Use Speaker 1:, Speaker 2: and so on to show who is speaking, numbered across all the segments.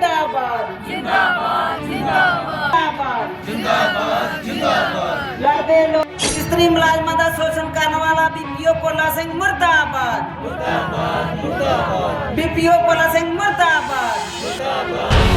Speaker 1: ਜਿੰਦਾਬਾਦ। ਜਿੰਦਾਬਾਦ ਜਿੰਦਾਬਾਦ। ਜਿੰਦਾਬਾਦ। ਜਿੰਦਾਬਾਦ ਲੜਦੇ ਲੋਕ ਇਸਤਰੀ ਮੁਲਾਜ਼ਮਾਂ ਦਾ ਸ਼ੋਸ਼ਣ ਕਰਨ ਵਾਲਾ ਬੀਪੀਓ ਕੋਲਾ ਸਿੰਘ ਮੁਰਦਾਬਾਦ। ਮੁਰਦਾਬਾਦ ਮੁਰਦਾਬਾਦ। ਬੀਪੀਓ ਕੋਲਾ ਸਿੰਘ ਮੁਰਦਾਬਾਦ। ਮੁਰਦਾਬਾਦ।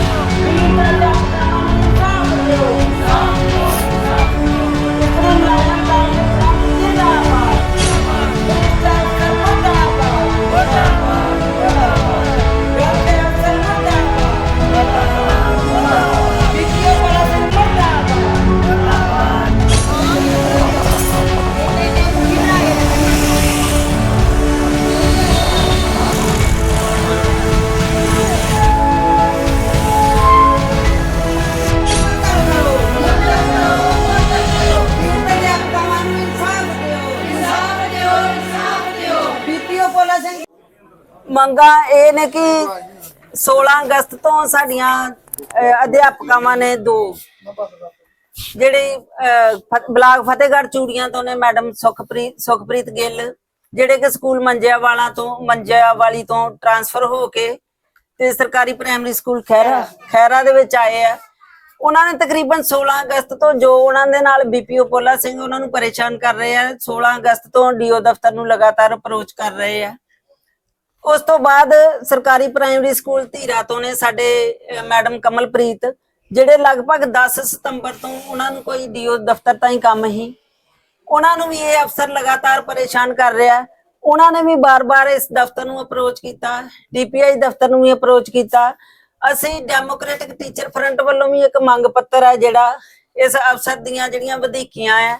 Speaker 1: ਮੰਗਾਂ ਇਹ ਨੇ ਕਿ 16 ਅਗਸਤ ਤੋਂ ਸਾਡੀਆਂ ਅਹ, ਅਧਿਆਪਕਾਵਾਂ ਨੇ ਦੋ ਜਿਹੜੇ ਬਲਾਕ ਫਤਿਹਗੜ੍ਹ ਚੂੜੀਆਂ ਤੋਂ ਨੇ ਮੈਡਮ ਸੁਖਪ੍ਰੀਤ ਸੁਖਪ੍ਰੀਤ ਗਿੱਲ ਜਿਹੜੇ ਕਿ ਸਕੂਲ ਮੰਜਿਆ ਵਾਲਾ ਤੋਂ ਮੰਜਿਆ ਵਾਲੀ ਤੋਂ ਟਰਾਂਸਫਰ ਹੋ ਕੇ ਤੇ ਸਰਕਾਰੀ ਪ੍ਰਾਇਮਰੀ ਸਕੂਲ ਖੈਰਾ ਖੈਰਾ ਦੇ ਵਿੱਚ ਆਏ ਆ। ਉਹਨਾਂ ਨੇ ਤਕਰੀਬਨ 16 ਅਗਸਤ ਤੋਂ ਜੋ ਉਹਨਾਂ ਦੇ ਨਾਲ ਬੀਪੀਓ ਪੋਲਾ ਸਿੰਘ ਉਹਨਾਂ ਨੂੰ ਪਰੇਸ਼ਾਨ ਕਰ ਰਹੇ ਆ 16 ਅਗਸਤ ਤੋਂ ਡੀਓ ਦਫ਼ਤਰ ਨੂੰ ਲਗਾਤਾਰ ਅਪਰੋਚ ਕਰ ਰਹੇ ਆ। ਉਸ ਤੋਂ ਬਾਅਦ ਸਰਕਾਰੀ ਪ੍ਰਾਇਮਰੀ ਸਕੂਲ ਧੀਰਾ ਤੋਂ ਨੇ ਸਾਡੇ ਮੈਡਮ ਕਮਲਪ੍ਰੀਤ, ਜਿਹੜੇ ਲਗਭਗ 10 ਸਤੰਬਰ ਤੋਂ ਉਹਨਾਂ ਨੂੰ ਕੋਈ ਡੀਓ ਦਫ਼ਤਰ ਤਾਂ ਹੀ ਕੰਮ ਹੀ। ਉਹਨਾਂ ਨੂੰ ਵੀ ਇਹ ਅਫਸਰ ਲਗਾਤਾਰ ਪਰੇਸ਼ਾਨ ਕਰ ਰਿਹਾ। ਉਹਨਾਂ ਨੇ ਵੀ ਬਾਰ-ਬਾਰ ਇਸ ਦਫ਼ਤਰ ਨੂੰ ਅਪਰੋਚ ਕੀਤਾ ਡੀਪੀਆਈ ਦਫ਼ਤਰ ਨੂੰ ਵੀ ਅਪਰੋਚ ਕੀਤਾ। ਅਸੀਂ ਡੈਮੋਕ੍ਰੈਟਿਕ ਟੀਚਰ ਫਰੰਟ ਵੱਲੋਂ ਵੀ ਇੱਕ ਮੰਗ ਪੱਤਰ ਹੈ ਜਿਹੜਾ ਇਸ ਅਫਸਰ ਦੀਆਂ ਜਿਹੜੀਆਂ ਵਧੀਕੀਆਂ ਹੈ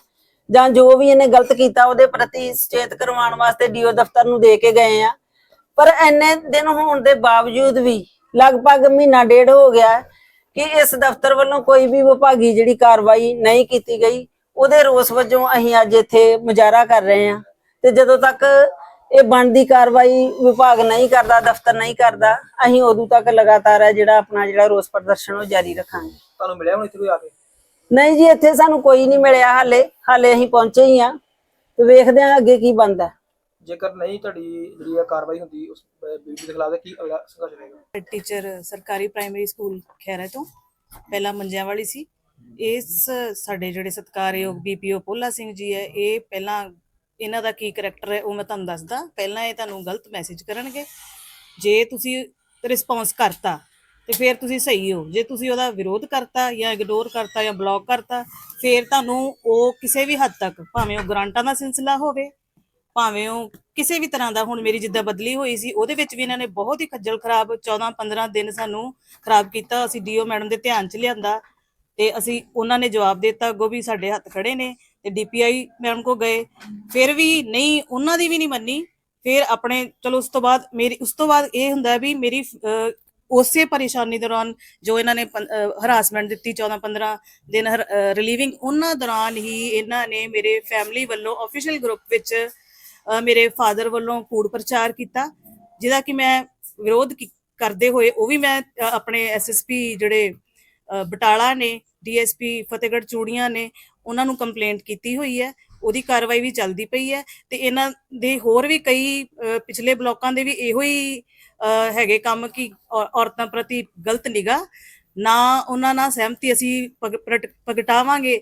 Speaker 1: ਜਾਂ ਜੋ ਵੀ ਇਹਨੇ ਗਲਤ ਕੀਤਾ ਉਹਦੇ ਪ੍ਰਤੀ ਸੁਚੇਤ ਕਰਵਾਉਣ ਵਾਸਤੇ ਡੀਓ ਦਫ਼ਤਰ ਨੂੰ ਦੇ ਕੇ ਗਏ ਆ। ਪਰ ਇੰਨੇ ਦਿਨ ਹੋਣ ਦੇ ਬਾਵਜੂਦ ਵੀ ਲਗਭਗ ਮਹੀਨਾ ਡੇਢ ਹੋ ਗਿਆ ਕਿ ਇਸ ਦਫ਼ਤਰ ਵੱਲੋਂ ਕੋਈ ਵੀ ਵਿਭਾਗੀ ਜਿਹੜੀ ਕਾਰਵਾਈ ਨਹੀਂ ਕੀਤੀ ਗਈ ਉਹਦੇ ਰੋਸ ਵਜੋਂ ਅਸੀਂ ਅੱਜ ਇੱਥੇ ਮੁਜ਼ਾਹਰਾ ਕਰ ਰਹੇ ਹਾਂ ਤੇ ਜਦੋਂ ਤੱਕ ਇਹ ਬਣਦੀ ਕਾਰਵਾਈ ਵਿਭਾਗ ਨਹੀਂ ਕਰਦਾ ਦਫ਼ਤਰ ਨਹੀਂ ਕਰਦਾ ਅਸੀਂ ਉਦੋਂ ਤੱਕ ਲਗਾਤਾਰ ਹੈ ਜਿਹੜਾ ਆਪਣਾ ਜਿਹੜਾ ਰੋਸ ਪ੍ਰਦਰਸ਼ਨ ਉਹ ਜਾਰੀ ਰੱਖਾਂਗੇ।
Speaker 2: ਤੁਹਾਨੂੰ ਮਿਲਿਆ ਹੁਣ ਇੱਥੇ ਕੋਈ ਆ ਕੇ?
Speaker 1: ਨਹੀਂ ਜੀ ਇੱਥੇ ਸਾਨੂੰ ਕੋਈ ਨਹੀਂ ਮਿਲਿਆ ਹਾਲੇ। ਹਾਲੇ ਅਸੀਂ ਪਹੁੰਚੇ ਹੀ ਆ ਤੇ ਵੇਖਦੇ ਹਾਂ ਅੱਗੇ ਕੀ ਬਣਦਾ।
Speaker 2: ਜੇਕਰ ਨਹੀਂ ਤੁਹਾਡੀ ਜਿਹੜੀ ਇਹ ਕਾਰਵਾਈ ਹੁੰਦੀ, ਉਸ ਬੀਟੀ ਦੇ ਖਿਲਾਫ ਕੀ ਅਗਲਾ ਸੰਘਰਸ਼ ਰਹੇਗਾ?
Speaker 3: ਟੀਚਰ ਸਰਕਾਰੀ ਪ੍ਰਾਇਮਰੀ ਸਕੂਲ ਖੈਰਾ ਤੋਂ, ਪਹਿਲਾਂ ਮੰਜਿਆਂ ਵਾਲੀ ਸੀ। ਇਸ ਸਾਡੇ ਜਿਹੜੇ ਸਤਿਕਾਰਯੋਗ ਬੀਪੀਓ ਪੋਲਾ ਸਿੰਘ ਜੀ ਹੈ, ਇਹ ਪਹਿਲਾਂ ਇਹਨਾਂ ਦਾ ਕੀ ਕਰੈਕਟਰ ਹੈ, ਉਹ ਮੈਂ ਤੁਹਾਨੂੰ ਦੱਸਦਾ। ਪਹਿਲਾਂ ਇਹ ਤੁਹਾਨੂੰ ਗਲਤ ਮੈਸੇਜ ਕਰਨਗੇ। ਜੇ ਤੁਸੀਂ ਰਿਸਪੌਂਸ ਕਰਤਾ, ਤੇ ਫਿਰ ਤੁਸੀਂ ਸਹੀ ਹੋ। ਜੇ ਤੁਸੀਂ ਉਹਦਾ ਵਿਰੋਧ ਕਰਤਾ ਜਾਂ ਇਗਨੋਰ ਕਰਤਾ ਜਾਂ ਬਲੌਕ ਕਰਤਾ, ਫਿਰ ਤੁਹਾਨੂੰ ਉਹ ਕਿਸੇ ਵੀ ਹੱਦ ਤੱਕ, ਭਾਵੇਂ ਉਹ ਗ੍ਰਾਂਟਾਂ ਦਾ ਸਿਲਸਿਲਾ ਹੋਵੇ ਭਾਵੇਂ ਉਹ ਕਿਸੇ ਵੀ ਤਰ੍ਹਾਂ ਦਾ ਹੁਣ ਮੇਰੀ ਜਿੱਦਾਂ ਬਦਲੀ ਹੋਈ ਸੀ, ਉਹਦੇ ਵਿੱਚ ਵੀ ਇਹਨਾਂ ਨੇ ਬਹੁਤ ਹੀ ਖੱਜਲ ਖਰਾਬ 14 15 ਦਿਨ ਸਾਨੂੰ ਖਰਾਬ ਕੀਤਾ, ਅਸੀਂ ਡੀਓ ਮੈਡਮ ਦੇ ਧਿਆਨ 'ਚ ਲਿਆਂਦਾ ਤੇ ਅਸੀਂ ਉਹਨਾਂ ਨੇ ਜਵਾਬ ਦਿੱਤਾ ਅੱਗੋਂ ਵੀ ਸਾਡੇ ਹੱਥ ਖੜੇ ਨੇ ਤੇ ਡੀਪੀਆਈ ਮੈਡਮ ਕੋ ਗਏ। ਫਿਰ ਵੀ ਨਹੀਂ, ਉਹਨਾਂ ਦੀ ਵੀ ਨਹੀਂ ਮੰਨੀ। ਫਿਰ ਆਪਣੇ, ਚਲੋ ਉਸ ਤੋਂ ਬਾਅਦ ਮੇਰੀ, ਉਸ ਤੋਂ ਬਾਅਦ ਇਹ ਹੁੰਦਾ ਵੀ ਮੇਰੀ ਉਸੇ ਪਰੇਸ਼ਾਨੀ ਦੌਰਾਨ ਜੋ ਇਹਨਾਂ ਨੇ ਹਰਾਸਮੈਂਟ ਦਿੱਤੀ 14 15 ਦਿਨ ਰਿਲੀਵਿੰਗ ਉਹਨਾਂ ਦੌਰਾਨ ਹੀ ਇਹਨਾਂ ਨੇ ਮੇਰੇ ਫੈਮਿਲੀ ਵੱਲੋਂ ਅਫੀਸ਼ੀਅਲ ਗਰੁੱਪ ਵਿੱਚ ਮੇਰੇ ਫਾਦਰ ਵੱਲੋਂ ਕੂੜ ਪ੍ਰਚਾਰ ਕੀਤਾ ਜਿਹਦਾ ਕਿ ਮੈਂ ਵਿਰੋਧ ਕਰਦੇ ਹੋਏ ਉਹ ਵੀ ਮੈਂ ਆਪਣੇ ਐਸਐਸਪੀ ਜਿਹੜੇ ਬਟਾਲਾ ਨੇ ਡੀਐਸਪੀ ਫਤਿਹਗੜ੍ਹ ਚੂੜੀਆਂ ਨੇ ਉਹਨਾਂ ਨੂੰ ਕੰਪਲੇਂਟ ਕੀਤੀ ਹੋਈ ਹੈ ਉਹਦੀ ਕਾਰਵਾਈ ਵੀ ਚੱਲਦੀ ਪਈ ਹੈ ਤੇ ਇਹਨਾਂ ਦੇ ਹੋਰ ਵੀ ਕਈ ਪਿਛਲੇ ਬਲਾਕਾਂ ਦੇ ਵੀ ਇਹੋ ਹੀ ਅ, ਹੈਗੇ ਕੰਮ ਕਿ ਔਰਤਾਂ ਪ੍ਰਤੀ ਗਲਤ ਨਿਗਾਹ ਨਾ ਉਹਨਾਂ ਨਾਲ ਸਹਿਮਤੀ ਅਸੀਂ ਪਗ- ਪ੍ਰਗਟਾਵਾਂਗੇ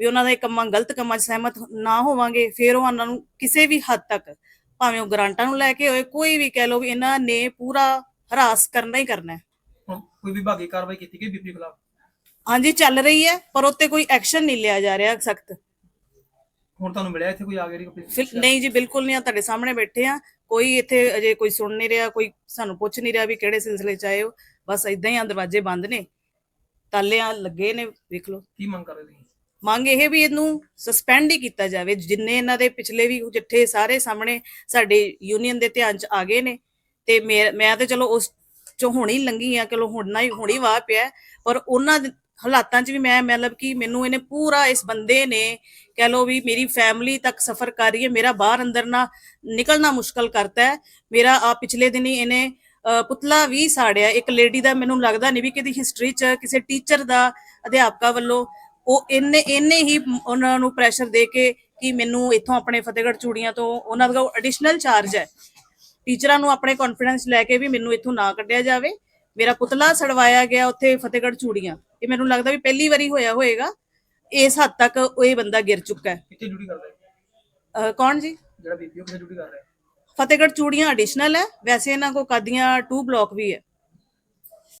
Speaker 3: ਵੀ ਉਹਨਾਂ ਦੇ ਕੰਮਾਂ ਗਲਤ ਕੰਮਾਂ 'ਚ ਸਹਿਮਤ ਨਾ ਹੋਵਾਂਗੇ ਫਿਰ ਉਹ ਉਹਨਾਂ ਨੂੰ ਕਿਸੇ ਵੀ ਹੱਦ ਤੱਕ ਭਾਵੇਂ ਉਹ ਗ੍ਰਾਂਟਾਂ ਨੂੰ ਲੈ ਕੇ ਹੋਏ ਕੋਈ ਵੀ ਕਹਿ ਲਓ ਵੀ ਇਹਨਾਂ ਨੇ ਪੂਰਾ ਹਰਾਸ ਕਰਨਾ ਹੀ ਕਰਨਾ ਹੈ।
Speaker 2: ਕੋਈ ਵਿਭਾਗੀ ਕਾਰਵਾਈ ਕੀਤੀ ਗਈ ਬੀਪੀ ਖਿਲਾਫ?
Speaker 3: ਹਾਂਜੀ ਚੱਲ ਰਹੀ ਹੈ ਪਰ ਉੱਤੇ ਕੋਈ ਐਕਸ਼ਨ ਨਹੀਂ ਲਿਆ ਜਾ ਰਿਹਾ ਸਖਤ।
Speaker 2: ਹੁਣ ਤੁਹਾਨੂੰ ਮਿਲਿਆ ਇੱਥੇ ਕੋਈ ਆ ਕੇ
Speaker 3: ਫਿਲ- ਨਹੀਂ ਜੀ ਬਿਲਕੁਲ ਨਹੀਂ ਆ ਤੁਹਾਡੇ ਸਾਹਮਣੇ ਬੈਠੇ ਆ ਕੋਈ ਇੱਥੇ ਅਜੇ ਕੋਈ ਸੁਣ ਨਹੀਂ ਰਿਹਾ ਕੋਈ ਸਾਨੂੰ ਪੁੱਛ ਨਹੀਂ ਰਿਹਾ ਵੀ ਕਿਹੜੇ ਸਿਲਸਿਲੇ ਚ ਆਏ ਹੋ। ਬਸ ਇਦਾਂ ਹੀ ਆ ਦਰਵਾਜ਼ੇ ਬੰਦ ਨੇ। ਤਾਲੇ ਆ ਲੱਗੇ ਨੇ ਵੇਖ ਲਓ।
Speaker 2: ਕੀ ਮੰਗ ਕਰ ਰਹੇ ਤੁਸੀਂ?
Speaker 3: ਮੰਗ ਇਹ ਵੀ ਇਹਨੂੰ ਸਸਪੈਂਡ ਹੀ ਕੀਤਾ ਜਾਵੇ। ਜਿੰਨੇ ਇਹਨਾਂ ਦੇ ਪਿਛਲੇ ਵੀ ਚਿੱਠੇ ਸਾਰੇ ਸਾਹਮਣੇ ਸਾਡੇ ਯੂਨੀਅਨ ਦੇ ਧਿਆਨ ਚ ਆ ਗਏ ਨੇ। ਤੇ ਮੈਂ ਮੈਂ ਚਲੋ ਉਸ ਚੋਂ ਹੁਣੀ ਲੰਗੀ ਆ, ਚਲੋ ਹੁਣ ਨਾ ਹੀ ਹੁਣੀ ਵਾਹ ਪਿਆ ਪਰ ਉਹਨਾਂ ਹਾਲਾਤਾਂ 'ਚ ਵੀ ਮੈਂ ਮਤਲਬ ਕਿ ਮੈਨੂੰ ਇਹਨੇ ਪੂਰਾ ਇਸ ਬੰਦੇ ਨੇ ਕਹਿ ਲੋ ਵੀ ਮੇਰੀ ਫੈਮਿਲੀ ਤੱਕ ਸਫਰ ਕਰ ਰਹੀ ਹੈ। ਮੇਰਾ ਬਾਹਰ ਅੰਦਰ ਨਾ ਨਿਕਲਣਾ ਮੁਸ਼ਕਲ ਕਰਤਾ ਹੈ। ਮੇਰਾ ਆ ਪਿਛਲੇ ਦਿਨੀ ਇਹਨੇ ਪੁਤਲਾ ਵੀ ਸਾੜਿਆ। ਇੱਕ ਲੇਡੀ ਦਾ ਮੈਨੂੰ ਲੱਗਦਾ ਨਹੀਂ ਵੀ ਕਿਤੇ ਹਿਸਟਰੀ 'ਚ ਕਿਸੇ ਟੀਚਰ ਦਾ ਅਧਿਆਪਕਾ ਵੱਲੋਂ ਉਹ ਇੰਨੇ ਇੰਨੇ ਹੀ ਉਹਨਾਂ ਨੂੰ ਪ੍ਰੈਸ਼ਰ ਦੇ ਕੇ ਕਿ ਮੈਨੂੰ ਇੱਥੋਂ ਆਪਣੇ ਫਤਿਹਗੜ੍ਹ ਚੂੜੀਆਂ ਤੋਂ ਉਹਨਾਂ ਦਾ ਐਡੀਸ਼ਨਲ ਚਾਰਜ ਹੈ। ਟੀਚਰਾਂ ਨੂੰ ਆਪਣੇ ਕੌਨਫੀਡੈਂਸ ਲੈ ਕੇ ਵੀ ਮੈਨੂੰ ਇੱਥੋਂ ਨਾ ਕੱਢਿਆ ਜਾਵੇ। ਮੇਰਾ ਪੁਤਲਾ ਸੜਵਾਇਆ ਗਿਆ ਉੱਥੇ ਫਤਿਹਗੜ੍ਹ ਚੂੜੀਆਂ। ਇਹ ਮੈਨੂੰ ਲੱਗਦਾ ਵੀ ਪਹਿਲੀ ਵਾਰੀ ਹੋਇਆ ਹੋਏਗਾ। ਇਸ ਹੱਦ ਤੱਕ ਉਹ ਇਹ ਬੰਦਾ ਗਿਰ ਚੁੱਕਾ ਹੈ।
Speaker 2: ਕਿੱਥੇ ਡਿਊਟੀ ਕਰਦਾ ਹੈ?
Speaker 3: ਕੌਣ ਜੀ?
Speaker 2: ਜਿਹੜਾ ਬੀਪੀਓ ਕਿੱਥੇ ਡਿਊਟੀ ਕਰ ਰਿਹਾ ਹੈ?
Speaker 3: ਫਤਿਹਗੜ੍ਹ ਚੂੜੀਆਂ ਐਡੀਸ਼ਨਲ ਹੈ। ਵੈਸੇ ਇਹਨਾਂ ਕੋ ਕਾਦੀਆਂ 2 ਬਲਾਕ ਵੀ ਹੈ।